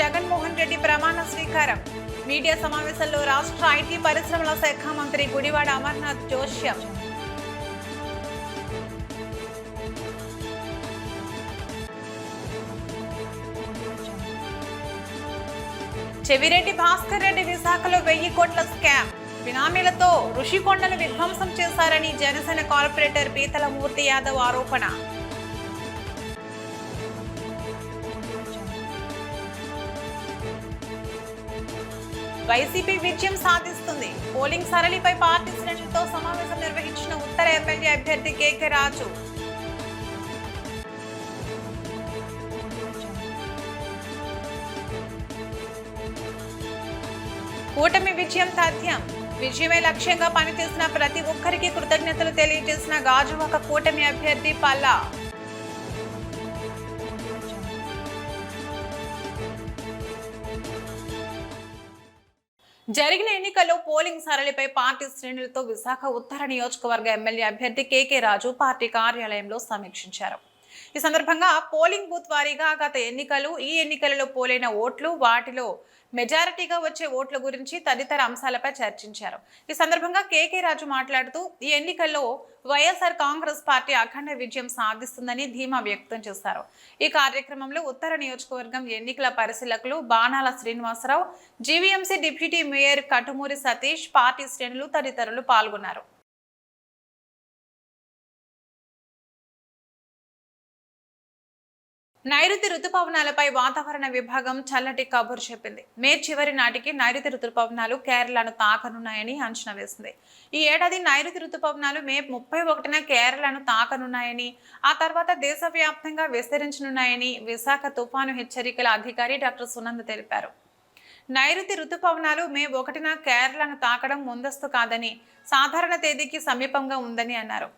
జగన్మోహన్ రెడ్డి ప్రమాణ స్వీకారం. మీడియా సమావేశంలో రాష్ట్ర ఐటీ పరిశ్రమల శాఖ మంత్రి గుడివాడ అమర్నాథ్ జోష్యం. చెవిరెడ్డి భాస్కర్ రెడ్డి విశాఖలో వెయ్యి కోట్ల స్కామ్. బినామీలతో ఋషికొండను విధ్వంసం చేశారని జనసేన కార్పొరేటర్ పీతల మూర్తి యాదవ్ ఆరోపణ. వైసీపీ విజయం సాధిస్తుంది. పోలింగ్ సరళిపై పార్టీ శ్రేణులతో సమావేశం నిర్వహించిన ఉత్తర ఎమ్మెల్యే అభ్యర్థి కేకే రాజు. కూటమి విజయం సాధ్యం. విజయమే లక్ష్యంగా పనిచేసిన ప్రతి ఒక్కరికి కృతజ్ఞతలు తెలియజేసిన గాజువాక కూటమి అభ్యర్థి పల్లా. జరిగిన ఎన్నికల్లో పోలింగ్ సరళిపై పార్టీ శ్రేణులతో విశాఖ ఉత్తర నియోజకవర్గ ఎమ్మెల్యే అభ్యర్థి కేకే రాజు పార్టీ కార్యాలయంలో సమీక్షించారు. ఈ సందర్భంగా పోలింగ్ బూత్ వారీగా గత ఎన్నికలు ఈ ఎన్నికలలో పోలైన ఓట్లు వాటిలో మెజారిటీగా వచ్చే ఓట్ల గురించి తదితర అంశాలపై చర్చించారు. ఈ సందర్భంగా కేకే రాజు మాట్లాడుతూ ఈ ఎన్నికల్లో వైఎస్ఆర్ కాంగ్రెస్ పార్టీ అఖండ విజయం సాధిస్తుందని ధీమా వ్యక్తం చేశారు. ఈ కార్యక్రమంలో ఉత్తర నియోజకవర్గం ఎన్నికల పరిశీలకులు Banala Srinivasarao GVMC deputy mayor Katumuri Satish party శ్రేణులు తదితరులు పాల్గొన్నారు. నైరుతి రుతుపవనాలపై వాతావరణ విభాగం చల్లటి కబురు చెప్పింది. మే చివరి నాటికి నైరుతి రుతుపవనాలు కేరళను తాకనున్నాయని అంచనా వేసింది. ఈ ఏడాది నైరుతి రుతుపవనాలు మే ముప్పై ఒకటిన కేరళను తాకనున్నాయని ఆ తర్వాత దేశవ్యాప్తంగా విస్తరించనున్నాయని విశాఖ తుఫాను హెచ్చరికల అధికారి డాక్టర్ సునంద తెలిపారు. నైరుతి రుతుపవనాలు మే ఒకటిన కేరళను తాకడం ముందస్తు కాదని సాధారణ తేదీకి సమీపంగా ఉందని అన్నారు.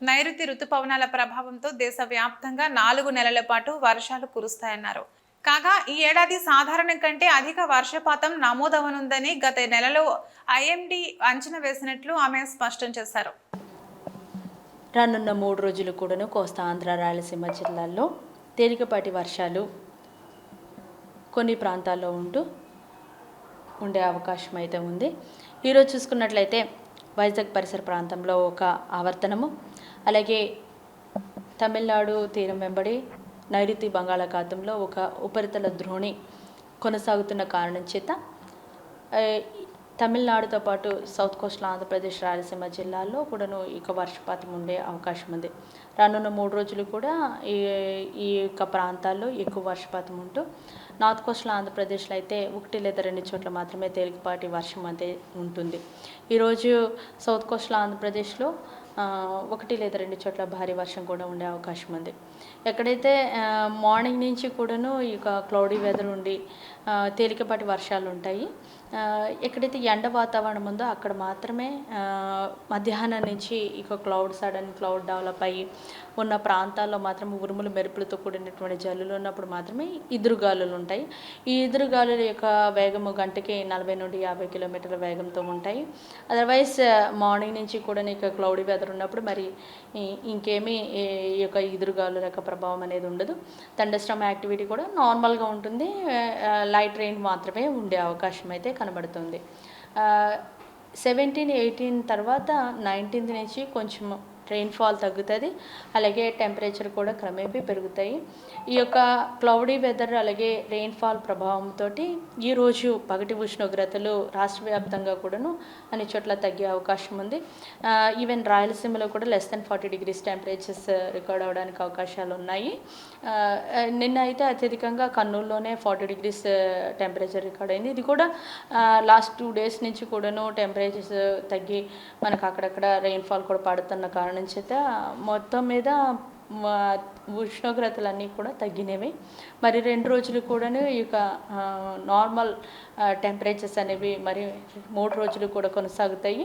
నైరుతి రుతుపవనాల ప్రభావంతో దేశవ్యాప్తంగా నాలుగు నెలల పాటు వర్షాలు కురుస్తాయన్నారు. కాగా ఈ ఏడాది సాధారణం కంటే అధిక వర్షపాతం నమోదవనుందని గత నెలలో ఐఎండీ అంచనా వేసినట్లు ఆమె స్పష్టం చేశారు. రానున్న మూడు రోజులు కూడాను కోస్తా ఆంధ్ర రాయలసీమ జిల్లాల్లో తేలికపాటి వర్షాలు కొన్ని ప్రాంతాల్లో ఉంటూ ఉండే అవకాశం అయితే ఉంది. ఈరోజు చూసుకున్నట్లయితే వైజాగ్ పరిసర ప్రాంతంలో ఒక ఆవర్తనము అలాగే తమిళనాడు తీరం వెంబడి నైరుతి బంగాళాఖాతంలో ఒక ఉపరితల ద్రోణి కొనసాగుతున్న కారణం చేత తమిళనాడుతో పాటు సౌత్ కోస్టల్ ఆంధ్రప్రదేశ్ రాయలసీమ జిల్లాల్లో కూడాను ఇక వర్షపాతం ఉండే అవకాశం ఉంది. రానున్న మూడు రోజులు కూడా ఈ ఈ యొక్క ప్రాంతాల్లో ఎక్కువ వర్షపాతం ఉంటూ నార్త్ కోస్టల్ ఆంధ్రప్రదేశ్లో అయితే ఒకటి లేదా రెండు చోట్ల మాత్రమే తేలికపాటి వర్షం అయితే ఉంటుంది. ఈరోజు సౌత్ కోస్టల్ ఆంధ్రప్రదేశ్లో ఒకటి లేదా రెండు చోట్ల భారీ వర్షం కూడా ఉండే అవకాశం ఉంది. ఎక్కడైతే మార్నింగ్ నుంచి కూడాను ఇక క్లౌడీ వెదర్ ఉండి తేలికపాటి వర్షాలు ఉంటాయి ఎక్కడైతే ఎండ వాతావరణం ఉందో అక్కడ మాత్రమే మధ్యాహ్నం నుంచి ఇక క్లౌడ్ సడన్ క్లౌడ్ డెవలప్ అయ్యి ఉన్న ప్రాంతాల్లో మాత్రం ఉరుములు మెరుపులతో కూడినటువంటి జల్లులు ఉన్నప్పుడు మాత్రమే ఎదురుగాలులు ఉంటాయి. ఈ ఎదురుగాలుల యొక్క వేగము గంటకి నలభై నుండి యాభై కిలోమీటర్ల వేగంతో ఉంటాయి. అదర్వైజ్ మార్నింగ్ నుంచి కూడా ఇక క్లౌడీ వెదర్ ఉన్నప్పుడు మరి ఇంకేమీ ఈ ఈ యొక్క ఎదురుగాలుల యొక్క ప్రభావం అనేది ఉండదు. థండర్స్టమ్ యాక్టివిటీ కూడా నార్మల్గా ఉంటుంది. లైట్ రెయిన్ మాత్రమే ఉండే అవకాశం అయితే కనబడుతుంది. సెవెంటీన్ ఎయిటీన్ తర్వాత నైన్టీన్త్ నుంచి కొంచెం రెయిన్ఫాల్ తగ్గుతుంది అలాగే టెంపరేచర్ కూడా క్రమేపీ పెరుగుతాయి. ఈ యొక్క క్లౌడీ వెదర్ అలాగే రెయిన్ఫాల్ ప్రభావంతో ఈరోజు పగటి ఉష్ణోగ్రతలు రాష్ట్ర వ్యాప్తంగా కూడాను అన్ని చోట్ల తగ్గే అవకాశం ఉంది. ఈవెన్ రాయలసీమలో కూడా less than forty degrees temperatures record అవ్వడానికి అవకాశాలు ఉన్నాయి. నిన్న అయితే అత్యధికంగా కర్నూలులోనే ఫార్టీ డిగ్రీస్ టెంపరేచర్ రికార్డ్ అయింది. ఇది కూడా లాస్ట్ టూ డేస్ నుంచి కూడాను టెంపరేచర్స్ తగ్గి మనకు అక్కడక్కడ రెయిన్ఫాల్ కూడా పడుతున్న కారణం చేత మొత్తం మీద ఉష్ణోగ్రతలన్నీ కూడా తగ్గినవి. మరి రెండు రోజులు కూడాను యొక్క నార్మల్ టెంపరేచర్స్ అనేవి మరి మూడు రోజులు కూడా కొనసాగుతాయి.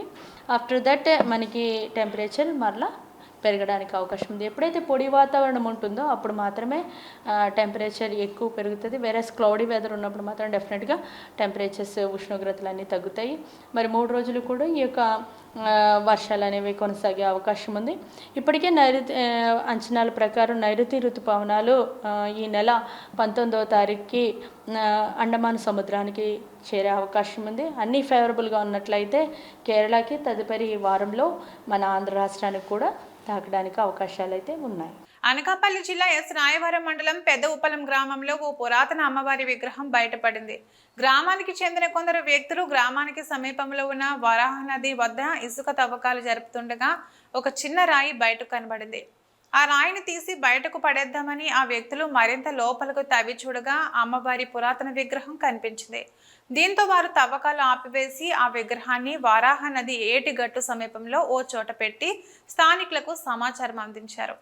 ఆఫ్టర్ దట్ మనకి టెంపరేచర్ మరలా పెరగడానికి అవకాశం ఉంది. ఎప్పుడైతే పొడి వాతావరణం ఉంటుందో అప్పుడు మాత్రమే టెంపరేచర్ ఎక్కువ పెరుగుతుంది. వేరే క్లౌడీ వెదర్ ఉన్నప్పుడు మాత్రం డెఫినెట్గా టెంపరేచర్స్ ఉష్ణోగ్రతలు అన్నీ తగ్గుతాయి. మరి మూడు రోజులు కూడా ఈ యొక్క వర్షాలు అనేవి కొనసాగే అవకాశం ఉంది. ఇప్పటికే నైరుతి అంచనాల ప్రకారం నైరుతి ఋతుపవనాలు ఈ నెల పంతొమ్మిదవ తారీఖుకి అండమాన్ సముద్రానికి చేరే అవకాశం ఉంది. అన్నీ ఫేవరబుల్గా ఉన్నట్లయితే కేరళకి తదుపరి వారంలో మన ఆంధ్ర రాష్ట్రానికి కూడా తాకడానికి అవకాశాలు అయితే ఉన్నాయి. అనకాపల్లి జిల్లా ఎస్ రాయవరం మండలం పెద్ద ఉపలం గ్రామంలో ఓ పురాతన అమ్మవారి విగ్రహం బయటపడింది. గ్రామానికి చెందిన కొందరు వ్యక్తులు గ్రామానికి సమీపంలో ఉన్న వరాహ నది వద్ద ఇసుక తవ్వకాలు జరుపుతుండగా ఒక చిన్న రాయి బయటకు కనబడింది. ఆ రాయిని తీసి బయటకు పడేద్దామని ఆ వ్యక్తులు మరింత లోపలకు తవ్వి చూడగా అమ్మవారి పురాతన విగ్రహం కనిపించింది. దీంతో వారు తవ్వకాలు ఆపివేసి ఆ విగ్రహాన్ని వారాహ నది ఏటి గట్టు సమీపంలో ఓ చోట పెట్టి స్థానికులకు సమాచారం అందించారు.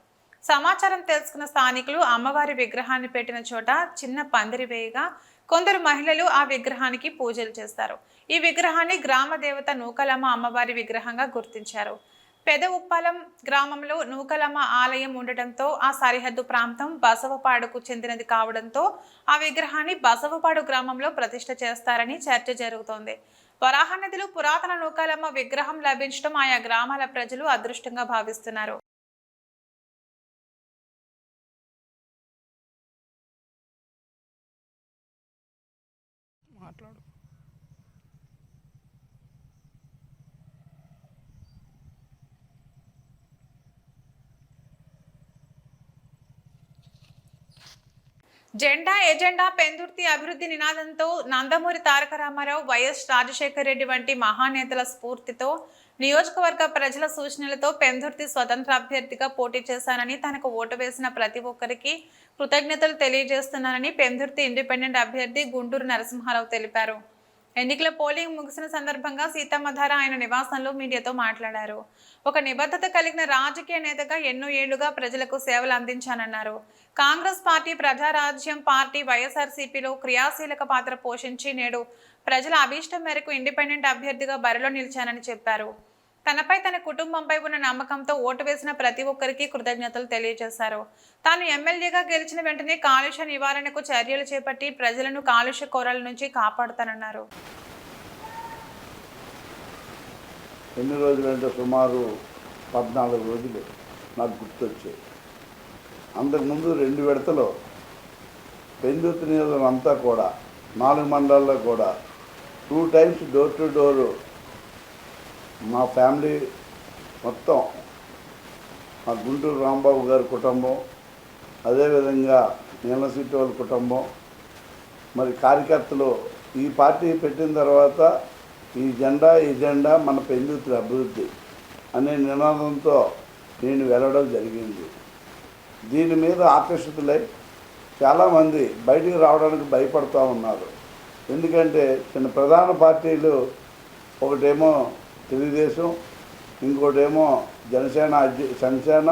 సమాచారం తెలుసుకున్న స్థానికులు అమ్మవారి విగ్రహాన్ని పెట్టిన చోట చిన్న పందిరి వేయగా కొందరు మహిళలు ఆ విగ్రహానికి పూజలు చేస్తారు. ఈ విగ్రహాన్ని గ్రామ దేవత నూకలమ్మ అమ్మవారి విగ్రహంగా గుర్తించారు. పెద ఉప్పాలం గ్రామంలో నూకలమ్మ ఆలయం ఉండటంతో ఆ సరిహద్దు ప్రాంతం బసవపాడుకు చెందినది కావడంతో ఆ విగ్రహాన్ని బసవపాడు గ్రామంలో ప్రతిష్ట చేస్తారని చర్చ జరుగుతోంది. వరాహ నదిలో పురాతన నూకలమ్మ విగ్రహం లభించడం ఆయా గ్రామాల ప్రజలు అదృష్టంగా భావిస్తున్నారు. మాట్లాడు. జెండా ఎజెండా పెందుర్తి అభివృద్ధి నినాదంతో నందమూరి తారక రామారావు వైఎస్ రాజశేఖర రెడ్డి వంటి మహానేతల స్ఫూర్తితో నియోజకవర్గ ప్రజల సూచనలతో పెందుర్తి స్వతంత్ర అభ్యర్థిగా పోటీ చేశానని తనకు ఓటు వేసిన ప్రతి ఒక్కరికి కృతజ్ఞతలు తెలియజేస్తున్నానని పెందుర్తి ఇండిపెండెంట్ అభ్యర్థి గుంటూరు నరసింహారావు తెలిపారు. ఎన్నికల పోలింగ్ ముగిసిన సందర్భంగా సీతమ్మధార ఆయన నివాసంలో మీడియాతో మాట్లాడారు. ఒక నిబద్ధత కలిగిన రాజకీయ నేతగా ఎన్నో ఏళ్ళుగా ప్రజలకు సేవలు అందించానన్నారు. కాంగ్రెస్ పార్టీ ప్రజారాజ్యం పార్టీ వైఎస్ఆర్సీపీలో క్రియాశీలక పాత్ర పోషించి నేడు ప్రజల అభీష్టం మేరకు ఇండిపెండెంట్ అభ్యర్థిగా బరిలో నిలిచానని చెప్పారు. తనపై తన కుటుంబంపై ఉన్న నమ్మకంతో ఓటు వేసిన ప్రతి ఒక్కరికి కృతజ్ఞతలు తెలియజేశారు. తాను ఎమ్మెల్యేగా గెలిచిన వెంటనే కాలుష్య నివారణకు చర్యలు చేపట్టి ప్రజలను కాలుష్య కోరల నుంచి కాపాడుతానన్నారు. ఎన్ని రోజులంటే సుమారు పద్నాలుగు రోజులు నాకు గుర్తొచ్చాయి అంతకుముందు రెండు విడతలో పెందుతు నియోజకవర్గం అంతా కూడా నాలుగు మండలాల్లో కూడా two times door to door మా ఫ్యామిలీ మొత్తం మా గుంటూరు రాంబాబు గారి కుటుంబం అదేవిధంగా నీలసీటి వాళ్ళ కుటుంబం. మరి కార్యకర్తలు ఈ పార్టీ పెట్టిన తర్వాత ఈ జెండా ఈ జెండా మన పెందుతుల అభివృద్ధి అనే నినాదంతో నేను వెళ్ళడం జరిగింది. దీని మీద ఆకర్షితులై చాలామంది బయటికి రావడానికి భయపడుతూ ఉన్నారు. ఎందుకంటే చిన్న ప్రధాన పార్టీలు ఒకటేమో తెలుగుదేశం ఇంకోటేమో జనసేన జనసేన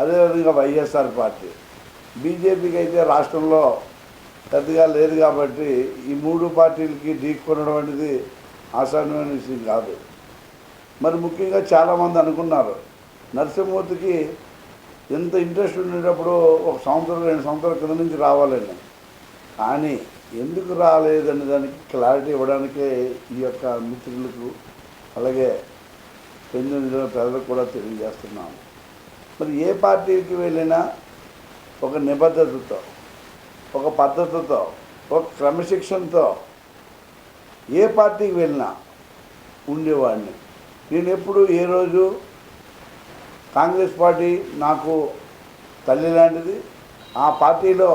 అదేవిధంగా వైఎస్ఆర్ పార్టీ. బీజేపీకి అయితే రాష్ట్రంలో పెద్దగా లేదు కాబట్టి ఈ మూడు పార్టీలకి ఢీకొనడం అనేది ఆసానమైన విషయం కాదు. మరి ముఖ్యంగా చాలామంది అనుకున్నారు నరసింహమూర్తికి ఎంత ఇంట్రెస్ట్ ఉండేటప్పుడు ఒక సంవత్సరం రెండు సంవత్సరాల కింద నుంచి రావాలని. కానీ ఎందుకు రాలేదనే దానికి క్లారిటీ ఇవ్వడానికే ఈ యొక్క మిత్రులకు అలాగే పెంచిన ప్రజలకు కూడా తెలియజేస్తున్నాము. మరి ఏ పార్టీకి వెళ్ళినా ఒక నిబద్ధతతో ఒక పద్ధతితో ఒక క్రమశిక్షణతో ఏ పార్టీకి వెళ్ళినా ఉండేవాడిని. నేను ఎప్పుడు ఏ రోజు కాంగ్రెస్ పార్టీ నాకు తల్లి లాంటిది ఆ పార్టీలో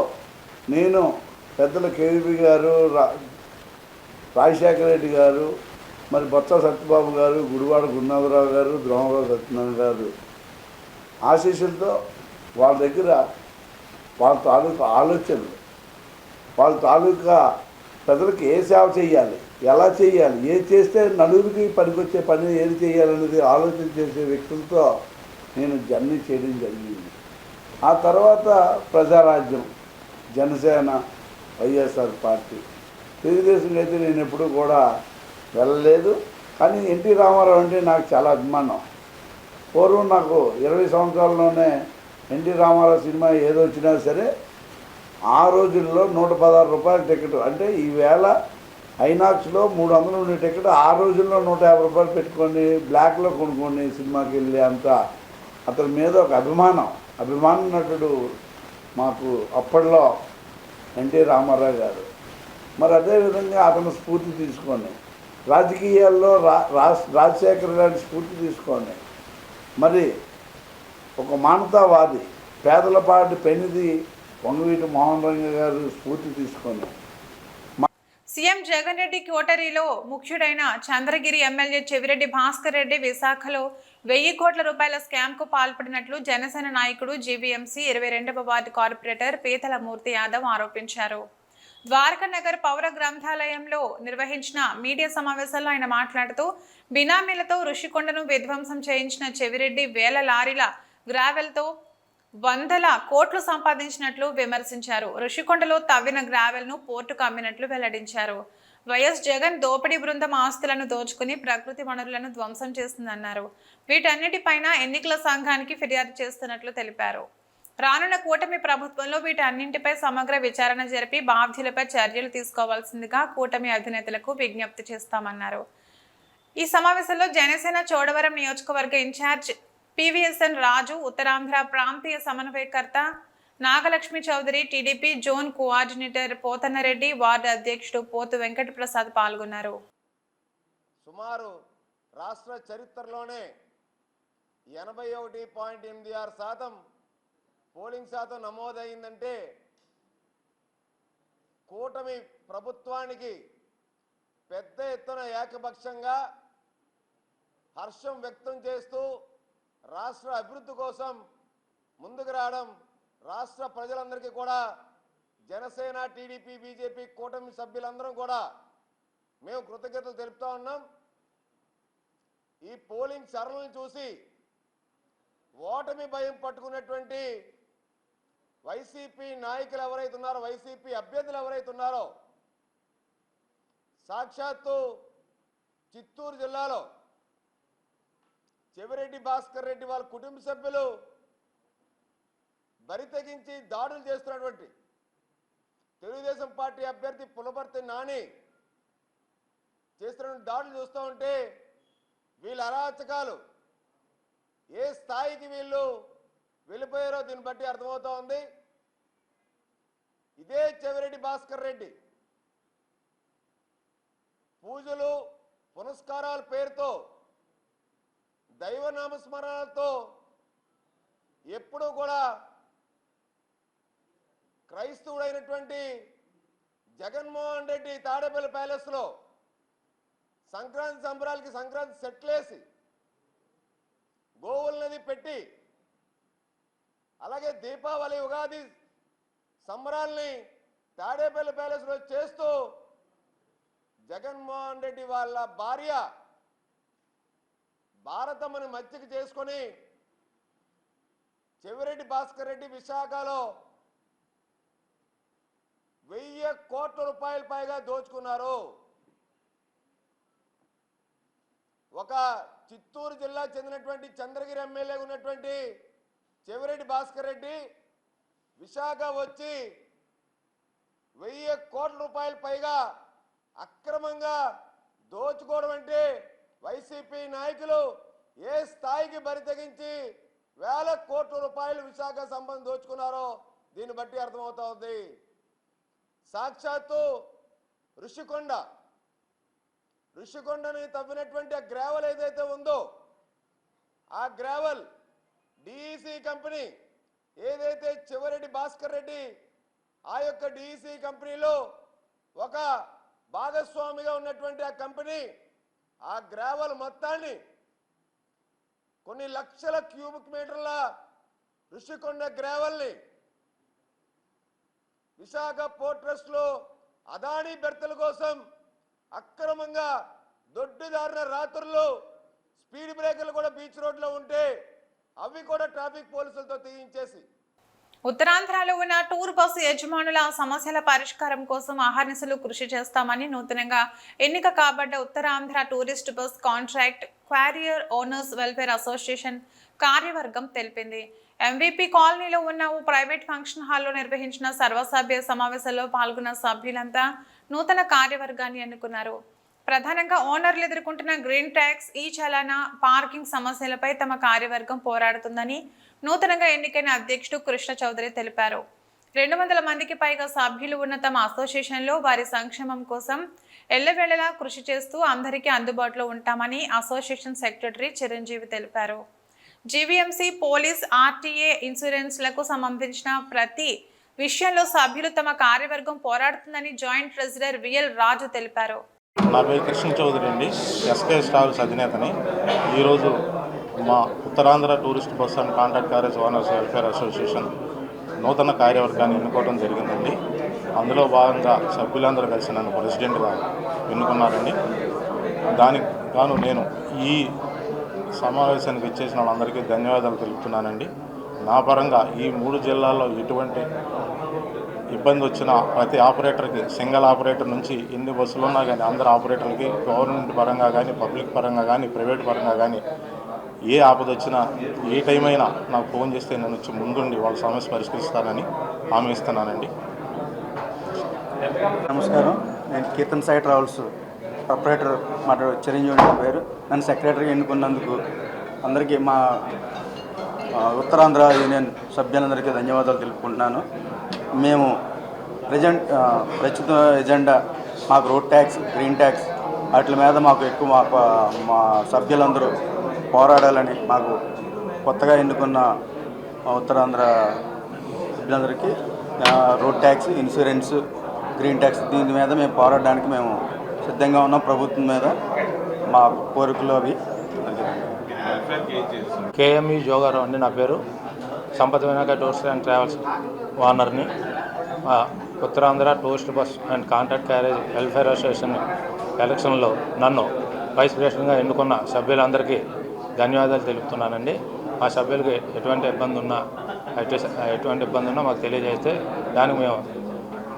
నేను పెద్దల కేవీపీ గారు రా రాజశేఖర రెడ్డి గారు మరి బొత్స సత్యబాబు గారు గుడివాడ గురునాథరావు గారు ద్రోమరావు సత్యనారాయణ గారు ఆశీస్సులతో వాళ్ళ దగ్గర వాళ్ళ తాలూకా ఆలోచనలు. వాళ్ళ తాలూకా ప్రజలకు ఏ సేవ చేయాలి ఎలా చేయాలి ఏది చేస్తే నలుగురికి పనికొచ్చే పని ఏది చేయాలనేది ఆలోచన చేసే వ్యక్తులతో నేను జర్నీ చేయడం జరిగింది. ఆ తర్వాత ప్రజారాజ్యం జనసేన వైఎస్ఆర్ పార్టీ. తెలుగుదేశం అయితే నేను ఎప్పుడూ కూడా వెళ్ళలేదు. కానీ ఎన్టీ రామారావు అంటే నాకు చాలా అభిమానం. పూర్వం నాకు ఇరవై సంవత్సరాల్లోనే ఎన్టీ రామారావు సినిమా ఏదో వచ్చినా సరే ఆ రోజుల్లో నూట పదహారు రూపాయల టికెట్. అంటే ఈవేళ ఐనాక్స్లో మూడు వందలు ఉండే టికెట్. ఆ రోజుల్లో నూట యాభై రూపాయలు పెట్టుకొని బ్లాక్లో కొనుక్కొని సినిమాకి వెళ్ళి అంత అతని మీద ఒక అభిమానం. అభిమాన నటుడు మాకు అప్పట్లో ఎన్టీ రామారావు గారు. మరి అదేవిధంగా అతను స్ఫూర్తి తీసుకొని రాజకీయాల్లో రా రాజ్ రాజశేఖర్ గారి స్ఫూర్తి తీసుకోండి. మరి ఒక మానవతావాది పేదలపాటి పెనిది వంగవీటి మోహన్ రంగ గారు స్ఫూర్తి తీసుకొని సీఎం జగన్ రెడ్డి కోటరీలో ముఖ్యుడైన చంద్రగిరి ఎమ్మెల్యే చెవిరెడ్డి భాస్కర్ రెడ్డి విశాఖలో వెయ్యి కోట్ల రూపాయల స్కామ్కు పాల్పడినట్లు జనసేన నాయకుడు జీవీఎంసీ ఇరవై రెండవ వార్డు కార్పొరేటర్ పీతల మూర్తి యాదవ్ ఆరోపించారు. ద్వారకా నగర్ పౌర గ్రంథాలయంలో నిర్వహించిన మీడియా సమావేశంలో ఆయన మాట్లాడుతూ బినామీలతో ఋషికొండను విధ్వంసం చేయించిన చెవిరెడ్డి వేల లారీల గ్రావెల్తో వందల కోట్లు సంపాదించినట్లు విమర్శించారు. ఋషికొండలో తవ్విన గ్రావెల్ను పోర్టుకు అమ్మినట్లు వెల్లడించారు. వైఎస్ జగన్ దోపిడీ బృందం ఆస్తులను దోచుకుని ప్రకృతి వనరులను ధ్వంసం చేస్తుందన్నారు. వీటన్నిటిపైన ఎన్నికల సంఘానికి ఫిర్యాదు చేస్తున్నట్లు తెలిపారు. రానున్న కూటమి ప్రభుత్వంలో వీటన్నింటిపై సమగ్ర విచారణ జరిపి బాధ్యులపై చర్యలు తీసుకోవాల్సిందిగా కూటమి అధినేతలకు విజ్ఞప్తి చేస్తామన్నారు. ఈ సమావేశంలో జనసేన చోడవరం నియోజకవర్గ ఇన్ఛార్జ్ పివిఎస్ఎన్ రాజు ఉత్తరాంధ్ర ప్రాంతీయ సమన్వయకర్త Nagalakshmi Chowdary TDP zone coordinator Pothannareddy ward అధ్యక్షుడు పోతు వెంకట ప్రసాద్ పాల్గొన్నారు. సుమారు రాష్ట్ర చరిత్రలోనే ఎనభై ఒకటి పాయింట్ ఎనిమిది ఆరు శాతం పోలింగ్ శాతం నమోదైందంటే కూటమి ప్రభుత్వానికి పెద్ద ఎత్తున ఏకపక్షంగా హర్షం వ్యక్తం చేస్తూ రాష్ట్ర అభివృద్ధి కోసం ముందుకు రావడం రాష్ట్ర ప్రజలందరికీ కూడా జనసేన టీడీపీ బీజేపీ కూటమి సభ్యులందరం కూడా మేము కృతజ్ఞతలు తెలుపుతా ఉన్నాం. ఈ పోలింగ్ సరళిని చూసి ఓటమి భయం పట్టుకున్నటువంటి వైసీపీ నాయకులు ఎవరైతే ఉన్నారో వైసీపీ అభ్యర్థులు ఎవరైతే ఉన్నారో సాక్షాత్తు చిత్తూరు జిల్లాలో చెవిరెడ్డి భాస్కర్ రెడ్డి వాళ్ళ కుటుంబ సభ్యులు బరి తెగించి దాడులు చేస్తున్నటువంటి తెలుగుదేశం పార్టీ అభ్యర్థి పులపర్తి నాని చేస్తున్న దాడులు చూస్తూ ఉంటే వీళ్ళ అరాచకాలు ఏ స్థాయికి వీళ్ళు వెళ్ళిపోయారో దీన్ని బట్టి అర్థమవుతా ఉంది. ఇదే చెవిరెడ్డి భాస్కర్ రెడ్డి. పూజలు పునస్కారాల పేరుతో దైవనామస్మరణలతో ఎప్పుడూ కూడా క్రైస్తవుడైనటువంటి జగన్మోహన్ రెడ్డి తాడేపల్లి ప్యాలెస్లో సంక్రాంతి సంబరాలకి సంక్రాంతి సెట్లేసి గోవుల నది పెట్టి అలాగే దీపావళి ఉగాది సంబరాల్ని తాడేపల్లి ప్యాలెస్లో చేస్తూ జగన్మోహన్ రెడ్డి వాళ్ళ భార్య భారతమ్మని మచ్చిక చేసుకొని చెవిరెడ్డి భాస్కర్ రెడ్డి విశాఖలో వెయ్యి కోట్ల రూపాయల పైగా దోచుకున్నారు. ఒక చిత్తూరు జిల్లా చెందినటువంటి చంద్రగిరి ఎమ్మెల్యే ఉన్నటువంటి చెవిరెడ్డి భాస్కర్ రెడ్డి విశాఖ వచ్చి వెయ్యి కోట్ల రూపాయల పైగా అక్రమంగా దోచుకోవడం అంటే వైసీపీ నాయకులు ఏ స్థాయికి బరితెగించి వేల కోట్ల రూపాయలు విశాఖ సంబంధం దోచుకున్నారో దీన్ని బట్టి అర్థమవుతోంది. సాక్షాత్తు ఋషికొండ. ఋషికొండని తవ్వినటువంటి ఆ గ్రావెల్ ఏదైతే ఉందో ఆ గ్రావెల్ డిఈసి కంపెనీ ఏదైతే చివరెడ్డి భాస్కర్ రెడ్డి ఆ యొక్క డిఈసి కంపెనీలో ఒక భాగస్వామిగా ఉన్నటువంటి ఆ కంపెనీ ఆ గ్రావల్ మొత్తాన్ని కొన్ని లక్షల క్యూబిక్ మీటర్ల ఋషికొండ గ్రావల్ని విశాఖ పోర్ట్ ట్రస్ట్లో అదానీ బెర్తల కోసం అక్రమంగా దొడ్డుదారిన రాత్రులు స్పీడ్ బ్రేకర్లు కూడా బీచ్ రోడ్లో ఉంటే అవి కూడా ట్రాఫిక్ పోలీసులతో తీయించేసి. ఉత్తరాంధ్రలో ఉన్న టూర్ బస్సు యజమానుల సమస్యల పరిష్కారం కోసం అహర్నిశలు కృషి చేస్తామని నూతనంగా ఎన్నిక కాబడ్డ Uttarandhra tourist bus contract carrier owners welfare association కార్యవర్గం తెలిపింది. ఎంవీపీ కాలనీలో ఉన్న ఓ ప్రైవేట్ ఫంక్షన్ హాల్లో నిర్వహించిన సర్వసభ్య సమావేశంలో పాల్గొన్న సభ్యులంతా నూతన కార్యవర్గాన్ని ఎన్నుకున్నారు. ప్రధానంగా ఓనర్లు ఎదుర్కొంటున్న గ్రీన్ ట్యాక్స్ ఈ చలానా పార్కింగ్ సమస్యలపై తమ కార్యవర్గం పోరాడుతుందని నూతనంగా ఎన్నికైన అధ్యక్షుడు కృష్ణ చౌదరి తెలిపారు. రెండు వందల మందికి పైగా సభ్యులు ఉన్న తమ అసోసియేషన్లో వారి సంక్షేమం కోసం ఎల్లవేళలా కృషి చేస్తూ అందరికీ అందుబాటులో ఉంటామని అసోసియేషన్ సెక్రటరీ చిరంజీవి తెలిపారు. జీవీఎంసీ పోలీస్ ఆర్టీఏ ఇన్సూరెన్స్లకు సంబంధించిన ప్రతి విషయంలో సభ్యులు తమ కార్యవర్గం పోరాడుతుందని జాయింట్ ట్రెజరర్ విఎల్ రాజు తెలిపారు. నా పేరు కృష్ణ చౌదరి అండి. ఎస్కే ట్రావెల్స్ అధినేతని. ఈరోజు మా Uttarandhra tourist bus and contract carriage owners welfare association నూతన కార్యవర్గాన్ని ఎన్నుకోవడం జరిగిందండి. అందులో భాగంగా సభ్యులందరూ కలిసి నన్ను ప్రెసిడెంట్గా ఎన్నుకున్నారండి. దానికి గాను నేను ఈ సమావేశానికి ఇచ్చేసిన వాళ్ళందరికీ ధన్యవాదాలు తెలుపుతున్నానండి. నా పరంగా ఈ మూడు జిల్లాల్లో ఎటువంటి ఇబ్బంది వచ్చిన ప్రతి ఆపరేటర్కి సింగిల్ ఆపరేటర్ నుంచి ఎన్ని బస్సులు ఉన్నా కానీ అందరు ఆపరేటర్లకి గవర్నమెంట్ పరంగా కానీ పబ్లిక్ పరంగా కానీ ప్రైవేట్ పరంగా కానీ ఏ ఆపద వచ్చినా ఏ టైం అయినా నాకు ఫోన్ చేస్తే నేను వచ్చి ముందుండి వాళ్ళ సమస్య పరిష్కరిస్తానని హామీ ఇస్తున్నానండి. నమస్కారం. నేను కీర్తన్ సాయి ట్రావెల్స్ ఆపరేటర్ మాట్లాడు చిరంజీవి నా పేరు. నన్ను సెక్రటరీ ఎన్నుకున్నందుకు అందరికీ మా ఉత్తరాంధ్ర యూనియన్ సభ్యులందరికీ ధన్యవాదాలు తెలుపుకుంటున్నాను. మేము ప్రజెంట్ ప్రస్తుత ఎజెండా మాకు రోడ్ ట్యాక్స్ గ్రీన్ ట్యాక్స్ వాటి మీద మాకు ఎక్కువ మా మా సభ్యులందరూ పోరాడాలని మాకు కొత్తగా ఎన్నుకున్న ఉత్తరాంధ్ర సభ్యులందరికీ road tax insurance green tax దీని మీద మేము పోరాడడానికి మేము సిద్ధంగా ఉన్నాం ప్రభుత్వం మీద మా కోరికలు అవి. కేఎంఈ జోగారావు అండి నా పేరు. సంపద వినాయక టూర్స్ అండ్ ట్రావెల్స్ ఓనర్ని Uttarandhra tourist bus and contract carriage welfare association ఎలక్షన్లో నన్ను వైస్ ప్రెసిడెంట్గా ఎన్నుకున్న సభ్యులందరికీ ధన్యవాదాలు తెలుపుతున్నానండి. మా సభ్యులకి ఎటువంటి ఇబ్బంది ఉన్నా ఎటువంటి ఇబ్బంది ఉన్నా మాకు తెలియజేస్తే దానికి మేము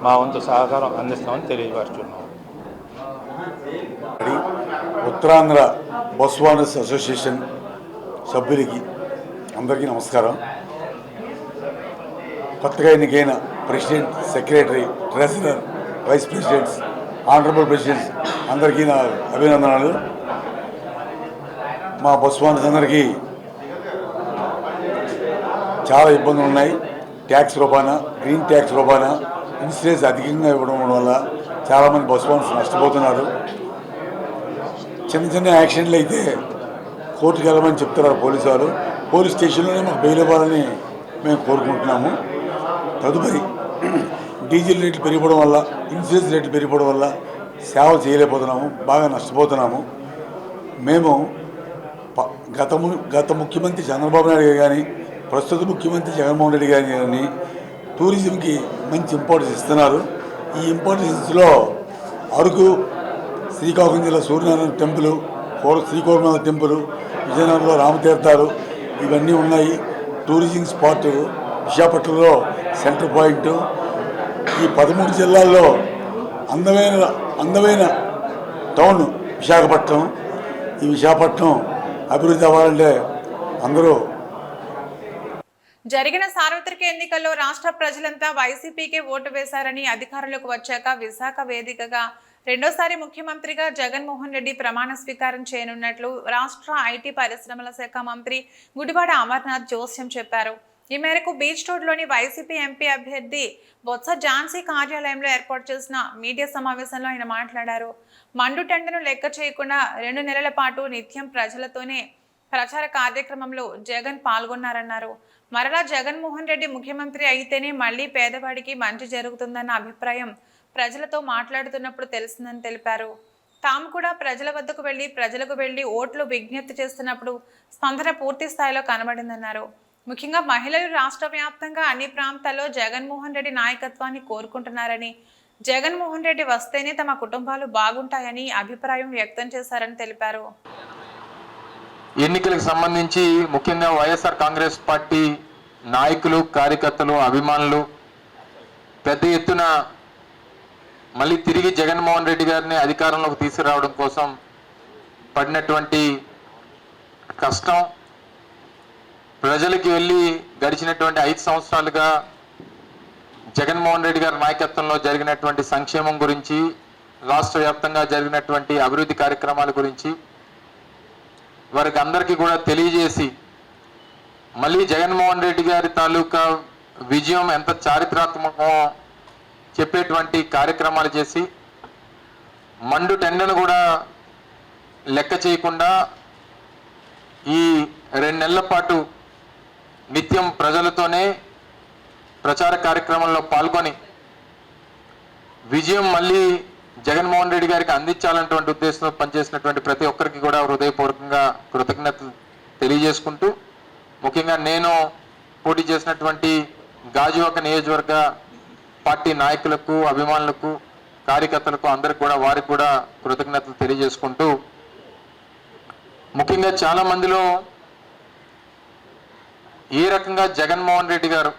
మా వంతు సహకారం అందిస్తామని తెలియపరుచున్నాం. ఉత్తరాంధ్ర బస్ ఓనర్స్ అసోసియేషన్ సభ్యులకి అందరికీ నమస్కారం. కొత్తగా ఎన్నికైన president secretary treasurer vice presidents honourable presidents అందరికీ నా అభినందనలు. మా బస్ ఓనర్స్ అందరికీ చాలా ఇబ్బందులు ఉన్నాయి. ట్యాక్స్ రూపాన గ్రీన్ ట్యాక్స్ రూపాన ఇన్సూరెన్స్ అధికంగా ఇవ్వడం వల్ల చాలామంది బస్ నష్టపోతున్నారు. చిన్న చిన్న యాక్సిడెంట్లు అయితే కోర్టుకు వెళ్ళమని చెప్తున్నారు పోలీసు వారు. పోలీస్ స్టేషన్లోనే మాకు బెయిల్ ఇవ్వాలని మేము కోరుకుంటున్నాము. తదుపరి డీజిల్ రేట్లు పెరిగిపోవడం వల్ల ఇన్సూరెన్స్ రేట్లు పెరిగిపోవడం వల్ల సేవలు చేయలేకపోతున్నాము బాగా నష్టపోతున్నాము. మేము ప- గత ము- గత ముఖ్యమంత్రి చంద్రబాబు నాయుడు గారు కానీ ప్రస్తుత ముఖ్యమంత్రి జగన్మోహన్ రెడ్డి గారు కానీ టూరిజంకి మంచి ఇంపార్టెన్స్ ఇస్తున్నారు. ఈ ఇంపార్టెన్స్లో అరకు శ్రీకాకుళం జిల్లా సూర్యనారాయణ టెంపుల్ కోర శ్రీకోరనాథ టెంపుల్ విజయనగరంలో రామతీర్థాలు ఇవన్నీ ఉన్నాయి. టూరిజం స్పాట్ విశాఖపట్నంలో సెంటర్ పాయింట్. ఈ పదమూడు జిల్లాల్లో అందమైన అందమైన టౌన్ విశాఖపట్నం. ఈ విశాఖపట్నం అభివృద్ధి అవ్వాలంటే అందరూ జరిగిన సార్వత్రిక ఎన్నికల్లో రాష్ట్ర ప్రజలంతా వైసీపీకే ఓటు వేశారని అధికారులకు వచ్చాక విశాఖ వేదికగా రెండోసారి ముఖ్యమంత్రిగా జగన్మోహన్ రెడ్డి ప్రమాణ స్వీకారం చేయనున్నట్లు రాష్ట్ర ఐటీ పరిశ్రమల శాఖ మంత్రి గుడివాడ అమర్నాథ్ జోస్యం చెప్పారు. ఈ మేరకు బీచ్ రోడ్లోని వైసీపీ ఎంపీ అభ్యర్థి బొత్స ఝాన్సీ కార్యాలయంలో ఏర్పాటు చేసిన మీడియా సమావేశంలో ఆయన మాట్లాడారు. మండు టెండను లెక్క చేయకుండా రెండు నెలల పాటు నిత్యం ప్రజలతోనే ప్రచార కార్యక్రమంలో జగన్ పాల్గొన్నారన్నారు. మరలా జగన్మోహన్ రెడ్డి ముఖ్యమంత్రి అయితేనే మళ్ళీ పేదవాడికి మంచి జరుగుతుందన్న అభిప్రాయం ప్రజలతో మాట్లాడుతున్నప్పుడు తెలిసిందని తెలిపారు. తాము కూడా ప్రజల వద్దకు వెళ్ళి ప్రజలకు వెళ్ళి ఓట్లు విజ్ఞప్తి చేస్తున్నప్పుడు స్పందన పూర్తి స్థాయిలో కనబడిందన్నారు. ముఖ్యంగా మహిళలు రాష్ట్ర వ్యాప్తంగా అన్ని ప్రాంతాల్లో జగన్మోహన్ రెడ్డి నాయకత్వాన్ని కోరుకుంటున్నారని. జగన్మోహన్ రెడ్డి వస్తేనే తమ కుటుంబాలు బాగుంటాయని అభిప్రాయం వ్యక్తం చేశారని తెలిపారు. ఎన్నికలకు సంబంధించి ముఖ్యంగా వైఎస్ఆర్ కాంగ్రెస్ పార్టీ నాయకులు కార్యకర్తలు అభిమానులు పెద్ద ఎత్తున మళ్ళీ తిరిగి జగన్మోహన్ రెడ్డి గారిని అధికారంలోకి తీసుకురావడం కోసం పడినటువంటి కష్టం ప్రజలకి వెళ్ళి గడిచినటువంటి ఐదు సంవత్సరాలుగా జగన్మోహన్ రెడ్డి గారి నాయకత్వంలో జరిగినటువంటి సంక్షేమం గురించి రాష్ట్ర వ్యాప్తంగా జరిగినటువంటి అభివృద్ధి కార్యక్రమాల గురించి వారికి అందరికీ కూడా తెలియజేసి మళ్ళీ జగన్మోహన్ రెడ్డి గారి తాలూకా విజయం ఎంత చారిత్రాత్మకమో చెప్పేటువంటి కార్యక్రమాలు చేసి మండు టెండను కూడా లెక్క చేయకుండా ఈ రెండు నెలల పాటు నిత్యం ప్రజలతోనే ప్రచార కార్యక్రమంలో పాల్గొని విజయం మళ్ళీ జగన్మోహన్ రెడ్డి గారికి అందించాలన్నటువంటి ఉద్దేశంతో పనిచేసినటువంటి ప్రతి ఒక్కరికి కూడా హృదయపూర్వకంగా కృతజ్ఞతలు తెలియజేసుకుంటూ ముఖ్యంగా నేను పోటీ చేసినటువంటి గాజువాక నియోజకవర్గ పార్టీ నాయకులకు అభిమానులకు కార్యకర్తలకు అందరికి కూడా వారికి కూడా కృతజ్ఞతలు తెలియజేసుకుంటూ ముఖ్యంగా చాలా మందిలో ఏ రకంగా జగన్మోహన్ రెడ్డి గారు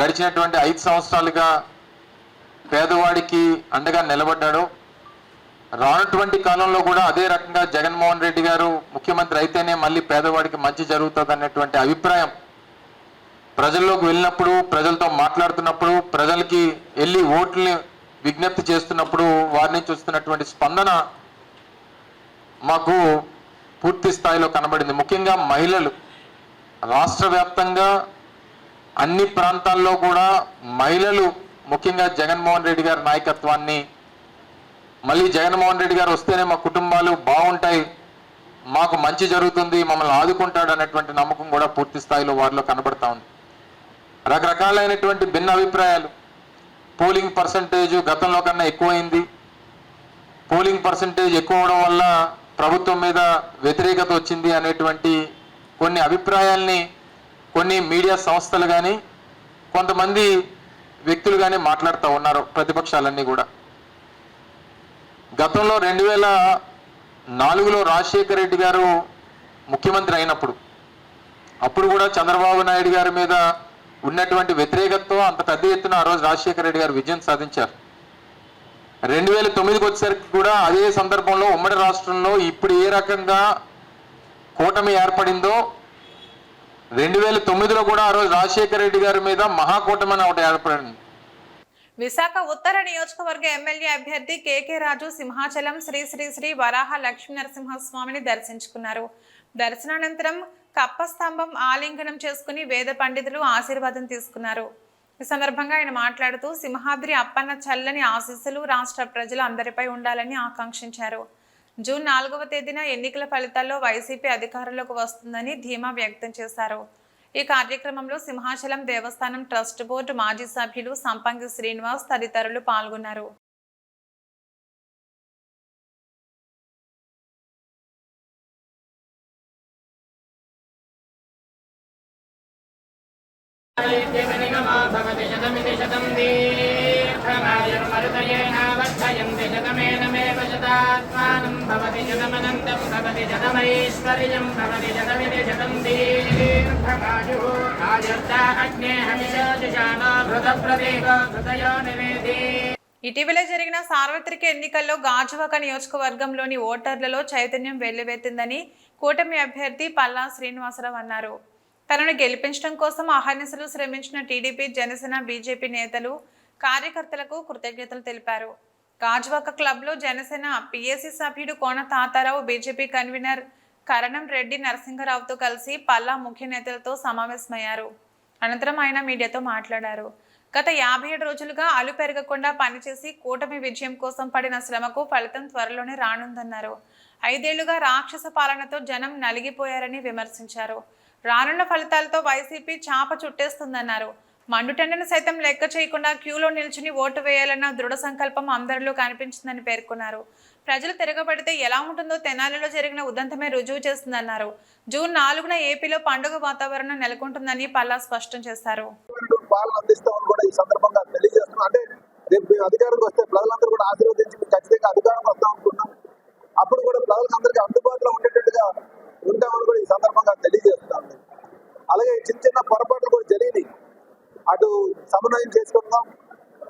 గడిచినటువంటి ఐదు సంవత్సరాలుగా పేదవాడికి అండగా నిలబడ్డాడో. రానటువంటి కాలంలో కూడా అదే రకంగా జగన్మోహన్ రెడ్డి గారు ముఖ్యమంత్రి అయితేనే మళ్ళీ పేదవాడికి మంచి జరుగుతుంది అన్నటువంటి అభిప్రాయం ప్రజల్లోకి వెళ్ళినప్పుడు ప్రజలతో మాట్లాడుతున్నప్పుడు ప్రజలకి వెళ్ళి ఓట్లని విజ్ఞప్తి చేస్తున్నప్పుడు వారి నుంచి వస్తున్నటువంటి స్పందన మాకు పూర్తి స్థాయిలో కనబడింది. ముఖ్యంగా మహిళలు రాష్ట్ర వ్యాప్తంగా అన్ని ప్రాంతాల్లో కూడా మహిళలు ముఖ్యంగా జగన్మోహన్ రెడ్డి గారి నాయకత్వాన్ని మళ్ళీ జగన్మోహన్ రెడ్డి గారు వస్తేనే మా కుటుంబాలు బాగుంటాయి మాకు మంచి జరుగుతుంది మమ్మల్ని ఆదుకుంటాడు అనేటువంటి నమ్మకం కూడా పూర్తి స్థాయిలో వారిలో కనబడతా ఉంది. రకరకాలైనటువంటి భిన్న అభిప్రాయాలు. పోలింగ్ పర్సంటేజ్ గతంలో కన్నా ఎక్కువైంది. పోలింగ్ పర్సంటేజ్ ఎక్కువ అవడం వల్ల ప్రభుత్వం మీద వ్యతిరేకత వచ్చింది అనేటువంటి కొన్ని అభిప్రాయాల్ని కొన్ని మీడియా సంస్థలు కానీ కొంతమంది వ్యక్తులు కానీ మాట్లాడుతూ ఉన్నారు ప్రతిపక్షాలన్నీ కూడా. గతంలో రెండు వేల నాలుగులో రాజశేఖర రెడ్డి గారు ముఖ్యమంత్రి అయినప్పుడు అప్పుడు కూడా చంద్రబాబు నాయుడు గారి మీద ఉన్నటువంటి వ్యతిరేకతతో అంత పెద్ద ఎత్తున ఆ రోజు రాజశేఖర రెడ్డి గారు విజయం సాధించారు. రెండు వేల తొమ్మిదికి వచ్చేసరికి కూడా అదే సందర్భంలో ఉమ్మడి రాష్ట్రంలో ఇప్పుడు ఏ రకంగా కూటమి ఏర్పడిందో రెండు వేల తొమ్మిదిలో కూడా ఆ రోజు రాజశేఖర రెడ్డి గారి మీద మహాకూటమి అని ఒకటి ఏర్పడింది. విశాఖ ఉత్తర నియోజకవర్గ ఎమ్మెల్యే అభ్యర్థి కేకే రాజు సింహాచలం శ్రీ శ్రీ శ్రీ వరాహ లక్ష్మీ నరసింహస్వామిని దర్శించుకున్నారు. దర్శనానంతరం కప్పస్తంభం ఆలింగనం చేసుకుని వేద పండితులు ఆశీర్వాదం తీసుకున్నారు. ఈ సందర్భంగా ఆయన మాట్లాడుతూ సింహాద్రి అప్పన్న చల్లని ఆశీస్సులు రాష్ట్ర ప్రజలు అందరిపై ఉండాలని ఆకాంక్షించారు. జూన్ నాలుగవ తేదీన ఎన్నికల ఫలితాల్లో వైసీపీ అధికారంలోకి వస్తుందని ధీమా వ్యక్తం చేశారు ఈ కార్యక్రమంలో సింహాచలం దేవస్థానం ట్రస్ట్ బోర్డు మాజీ సభ్యులు సంపంగి శ్రీనివాస్ తదితరులు పాల్గొన్నారు ఇటీవల జరిగిన సార్వత్రిక ఎన్నికల్లో గాజువాక నియోజకవర్గంలోని ఓటర్లలో చైతన్యం వెల్లువెత్తిందని కూటమి అభ్యర్థి పల్లా శ్రీనివాసరావు అన్నారు. తనను గెలిపించడం కోసం అహర్నిశలు శ్రమించిన టీడీపీ జనసేన బీజేపీ నేతలు కార్యకర్తలకు కృతజ్ఞతలు తెలిపారు. గాజువాక క్లబ్లో జనసేన పిఎస్సి సభ్యుడు కోన తాతారావు బీజేపీ కన్వీనర్ కరణం రెడ్డి నరసింహరావుతో కలిసి పల్లా ముఖ్య నేతలతో సమావేశమయ్యారు. అనంతరం ఆయన మీడియాతో మాట్లాడారు. గత యాభై ఏడు రోజులుగా అలు పెరగకుండా పనిచేసి కూటమి విజయం కోసం పడిన శ్రమకు ఫలితం త్వరలోనే రానుందన్నారు. ఐదేళ్ళుగా రాక్షస పాలనతో జనం నలిగిపోయారని విమర్శించారు. రానున్న ఫలితాలతో వైసీపీ చాప చుట్టేస్తుందన్నారు. మండుటెండను సైతం లెక్క చేయకుండా క్యూలో నిల్చుని ఓటు వేయాలన్న దృఢ సంకల్పం అందరిలో కనిపించిందని పేర్కొన్నారు. ప్రజలు తిరగబడితే ఎలా ఉంటుందో తెనాలిలో జరిగిన ఉదంతమే రుజువు చేస్తుందన్నారు. జూన్ నాలుగున ఏపీలో పండుగ వాతావరణం నెలకొంటుందని పల్లా స్పష్టం చేశారు. పాలన కూడా ఈ సందర్భంగా తెలియజేస్తున్నాం అంటే వస్తే ప్రజలందరూ కూడా ఆశీర్వదించి మేము ఖచ్చితంగా అప్పుడు కూడా ప్రజలకు అందరికీ అందుబాటులో ఉండేటట్టుగా ఉంటామని కూడా ఈ సందర్భంగా తెలియజేస్తున్నాం అలాగే చిన్న చిన్న పొరపాట్లు కూడా జరిగినాయి. అటు సమన్వయం చేసుకుందాం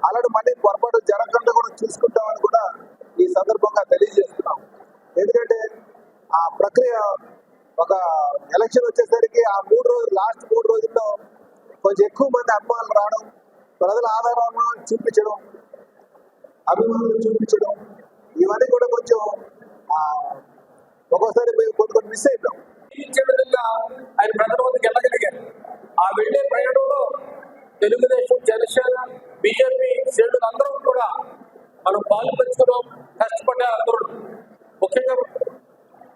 అలాంటి మళ్ళీ పొరపాటు జరగకుండా కూడా చూసుకుంటామని కూడా ఈ సందర్భంగా తెలియజేస్తున్నాం. ఎందుకంటే ఆ ప్రక్రియ ఒక ఎలక్షన్ వచ్చేసరికి ఆ మూడు రోజులు లాస్ట్ మూడు రోజుల్లో కొంచెం ఎక్కువ మంది అభిమానులు రావడం ప్రజల ఆధారాలను చూపించడం అభిమానులు చూపించడం ఇవన్నీ కూడా కొంచెం ఒక్కోసారి మేము కొన్ని కొన్ని మిస్ అయిపోయాం. ఇచ్చే ఆయన ప్రజల ముందుకు వెళ్ళగలిగారు. ఆ వెళ్ళే ప్రయాణంలో తెలుగుదేశం జనసేన బీజేపీ శ్రేణులు అందరం కూడా మనం పాల్పంచుకున్నాం అందరూ. ముఖ్యంగా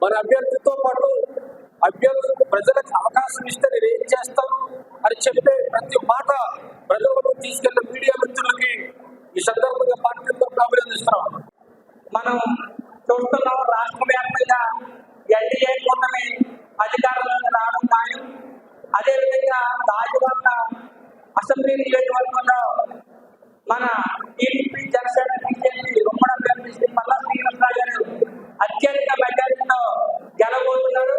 మన అభ్యర్థితో పాటు అభ్యర్థులకు ప్రజలకు అవకాశం ఇస్తే నేను ఏం చేస్తాను అని చెప్పే ప్రతి మాట ప్రజలకు తీసుకెళ్ళిన మీడియా మిత్రులకి ఈ సందర్భంగా పార్టీ తరఫున అభినందిస్తున్నాం. మనం చూస్తున్నాం రాష్ట్ర వ్యాప్తంగా ఎన్డీఏ కూటమి అధికారంలోకి రావడం ఖాయం అదేవిధంగా రాజవల్ల అసెంబ్లీ నియోజకవర్గంలో మన టీడీపీ జనసేన బీజేపీ ఉమ్మడి అభ్యర్థి శ్రీ పల్లా శ్రీనివాసరావు గారు అత్యధిక మెజారిటీతో గెలబోతున్నారు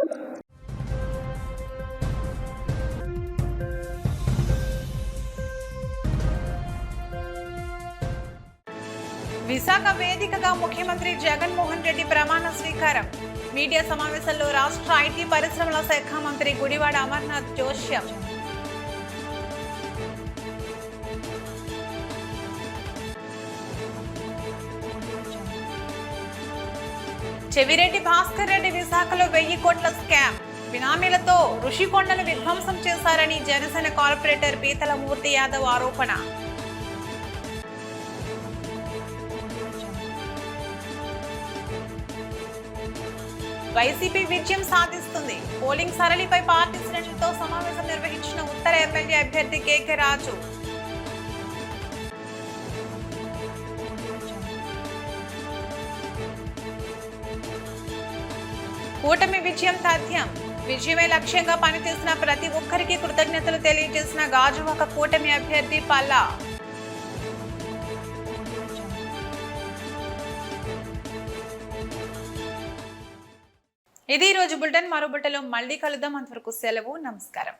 విశాఖ వేదికగా ముఖ్యమంత్రి జగన్మోహన్ రెడ్డి ప్రమాణ స్వీకారం. మీడియా సమావేశంలో రాష్ట్ర ఐటీ పరిశ్రమల శాఖ మంత్రి గుడివాడ అమర్నాథ్ జోష్యం. చెవిరెడ్డి భాస్కర్ రెడ్డి విశాఖలో వెయ్యి కోట్ల స్కామ్. బినామీలతో ఋషికొండను విధ్వంసం చేశారని జనసేన కార్పొరేటర్ పీతల మూర్తి యాదవ్ ఆరోపణ. వైసీపీ విజయం సాధిస్తుంది. పోలింగ్ సరళిపై పార్టీ శ్రేణులతో సమావేశం నిర్వహించిన ఉత్తర ఎమ్మెల్యే అభ్యర్థి కేకే రాజు. కూటమి విజయం తథ్యం విజయమే లక్ష్యంగా పనిచేసిన ప్రతి ఒక్కరికి కృతజ్ఞతలు తెలియజేసిన గాజువాక కూటమి అభ్యర్థి పల్లా. ఇది ఈ రోజు బులెటిన్ మరో బుట్టలో మళ్ళీ కలుద్దాం. అంతవరకు సెలవు నమస్కారం.